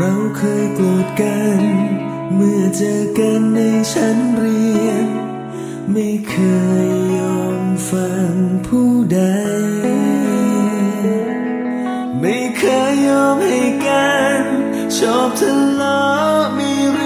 เราเคยโกรธกัน เมื่อเจอกันในชั้นเรียน ไม่เคยยอมฟังผู้ใด ไม่เคยยอมให้กัน ชอบทะเลาะมีเรื่อง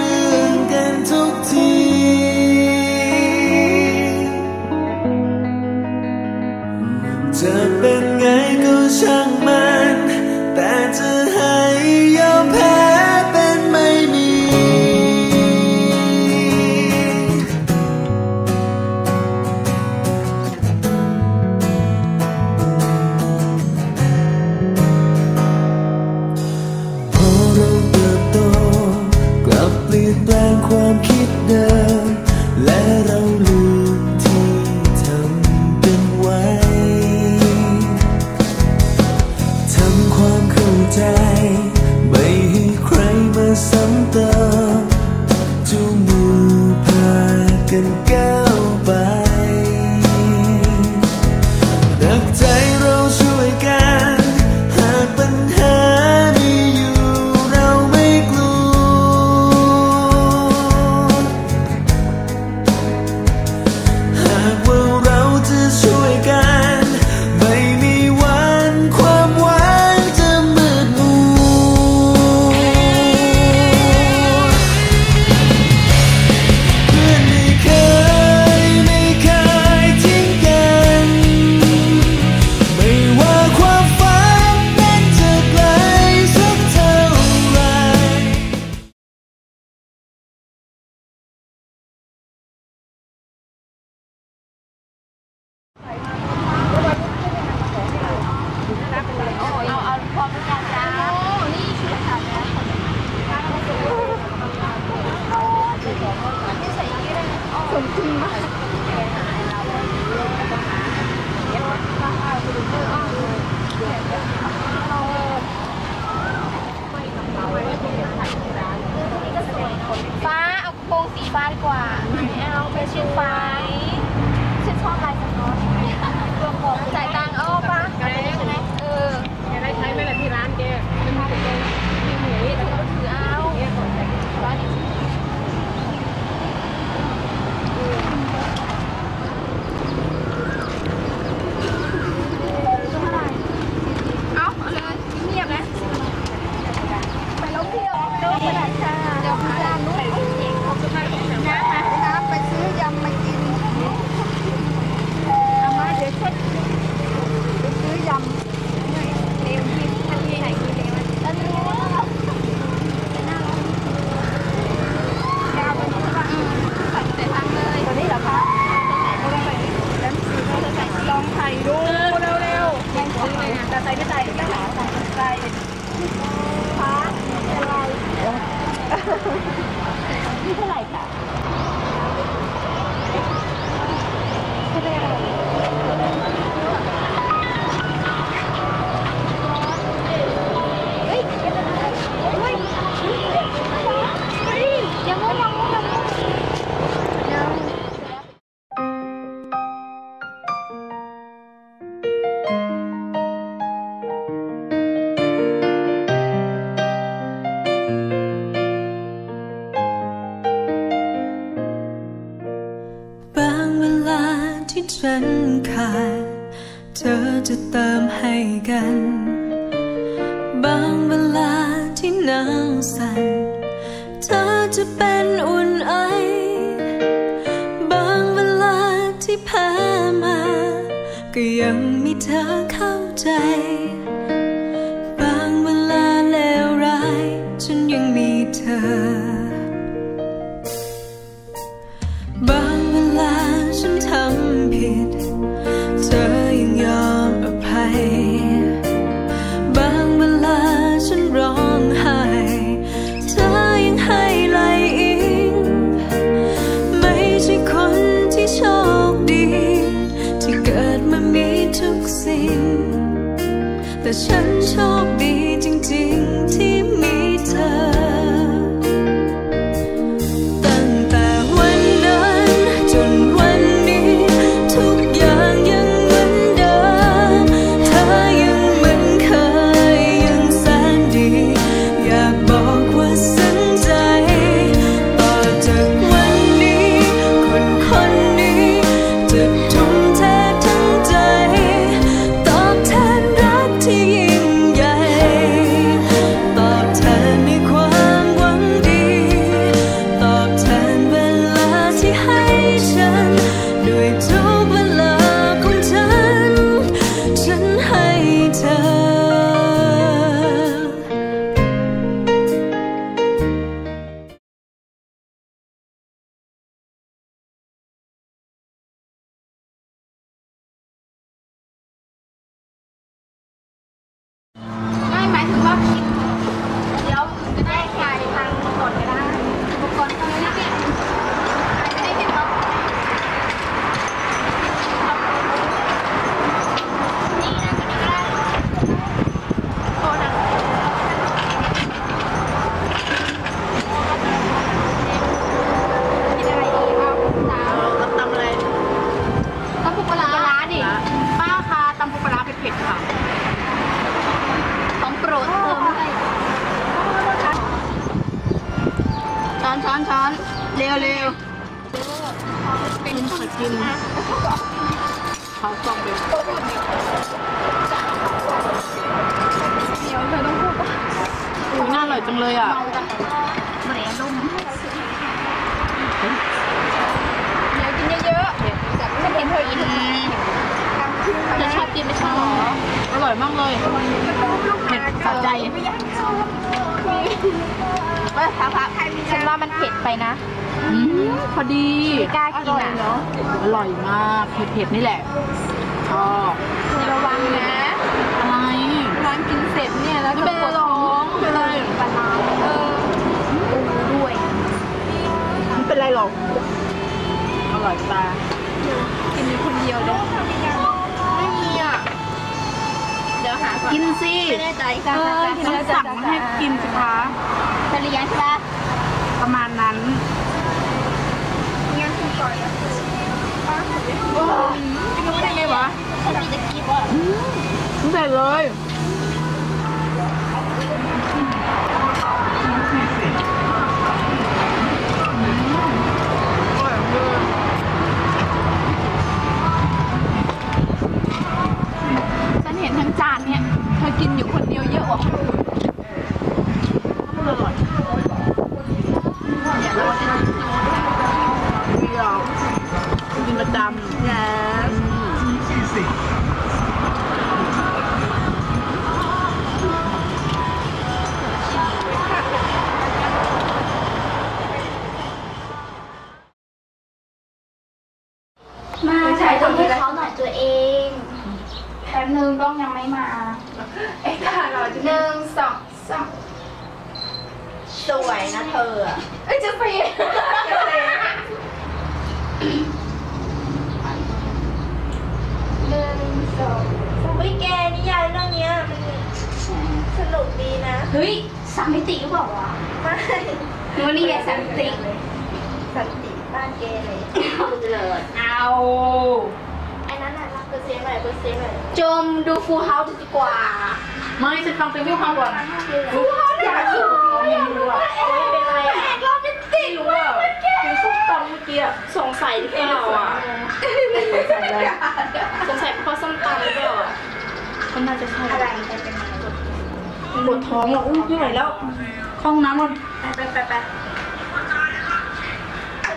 ใจก็หาของใจฟ้าอะไรนี่เท่าไหร่ค่ะ กัน บางเวลาที่หนาวสั่น เธอจะเป็นอุ่นไอ บางเวลาที่แพ้มา ก็ยังมีเธอเข้าใจ ร่อยจังเลยอะเมาจังเหมือนลมเดี๋ยวกินเยอะๆแต่ไม่เห็นเธอกินเธอชอบกินไม่ใช่หรออร่อยมากเลยเผ็ดสะใจว่าพักพักฉันว่ามันเผ็ดไปนะอืมพอดีกล้ากินอะเนาะอร่อยมาก เผ็ดๆนี่แหละชอบระวังนะอะไรร้านกินเสร็จเนี่ยแล้วไม่เป็นไรหรอกไม่เป็นไรปลาร้าเออด้วยไม่เป็นไรหรอกอร่อยตากินอยู่คนเดียวเลยไม่มีอะเดี๋ยวหาก่อนกินสิไม่แน่ใจจ้าต้องสั่งให้กินสิคะจะเลี้ยงใช่ปะประมาณนั้นงั้นคุณก่อนนะกินรู้ได้ไงวะฉันมีตะกี้ว่าไม่ใส่เลยาใช้ตรงนี้เขาหน่อยตัวเองแป๊บนึงกล้องยังไม่มาเอ้ค่ะเราจะหนึ่งสองสามสวยนะเธออะเอ้ยจะไปหนึ่งสองเฮ้ยแกนิยายเรื่องเนี้ยมันสนุกดีนะ เฮ้ยสามมิติหรือเปล่าวะไม่หนูนี่ไงสามมิติสันติบ้านแกเลยเลยเอาไอ้นั้นน่ะรับเปอร์เซ็นต์หน่อยเปอร์เซ็นต์หน่อยจมดูฟูลเฮาส์ดีกว่าไม่ฉันฟังเพลงพี่ฟังก่อนฟูลเฮาส์อยากดูไม่รู้อะโอ้ยเป็นไรอะโรแมนติกไม่รู้อะกินส้มตำเมื่อกี้อะสงสัยหรือเปล่าอะใส่อะไรสงสัยเพราะส้มตำหรือเปล่าอะก็น่าจะใช่อะไรใครเป็นอะไรปวดท้องอะอุ้ยไม่ไหวแล้วเข้าห้องน้ำก่อนไปไปไปมัน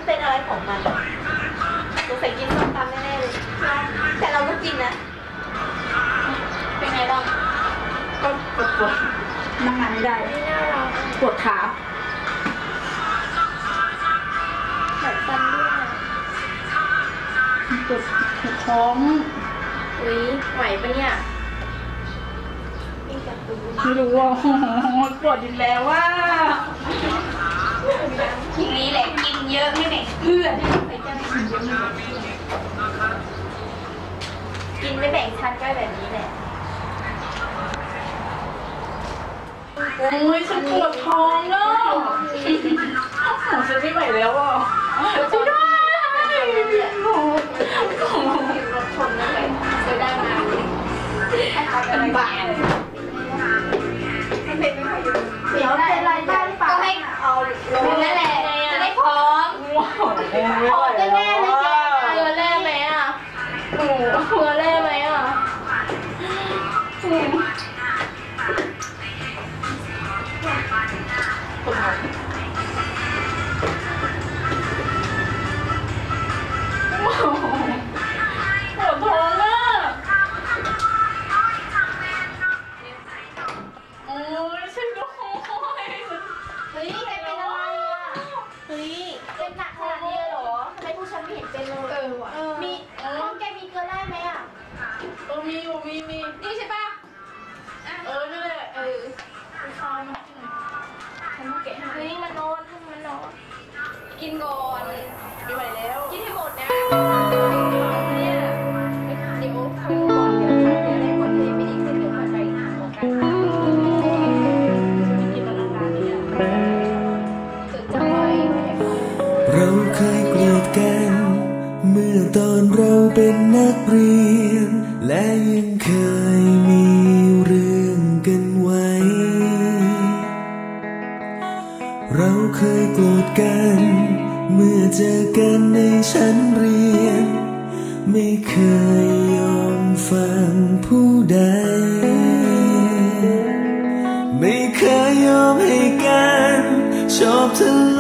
เป็นอะไรของมันอะสงสัยกินส้มตำแน่ๆเลย แต่เราก็กินนะ เป็นไงบ้างก็ปวดปวดนั่งงานไม่ได้ไม่น่ารักปวดขาแบบฟันด้วยอะปวดปวดท้องอุ้ยไหวปะเนี่ยนี่กับตูไม่รู้ว่าปวดอีกแล้วว่าอย่างนี้แหละ กินเยอะไม่แบ่งเพื่อนกินไม่แบ่งชั้นก็แบบนี้แหละโอ้ยฉันปวดท้องอะของฉันไม่ไหวแล้วอะช่วยด้วยโอ้ยรถชนนั่นแหละเคยได้มาเป็นบ้าเฉันต้องแกะให้เฮ้ยมันนอนให้มันนอนกินก่อน เจอกันในชั้นเรียน ไม่เคยยอมฟังผู้ใด ไม่เคยยอมให้กันชอบเธอ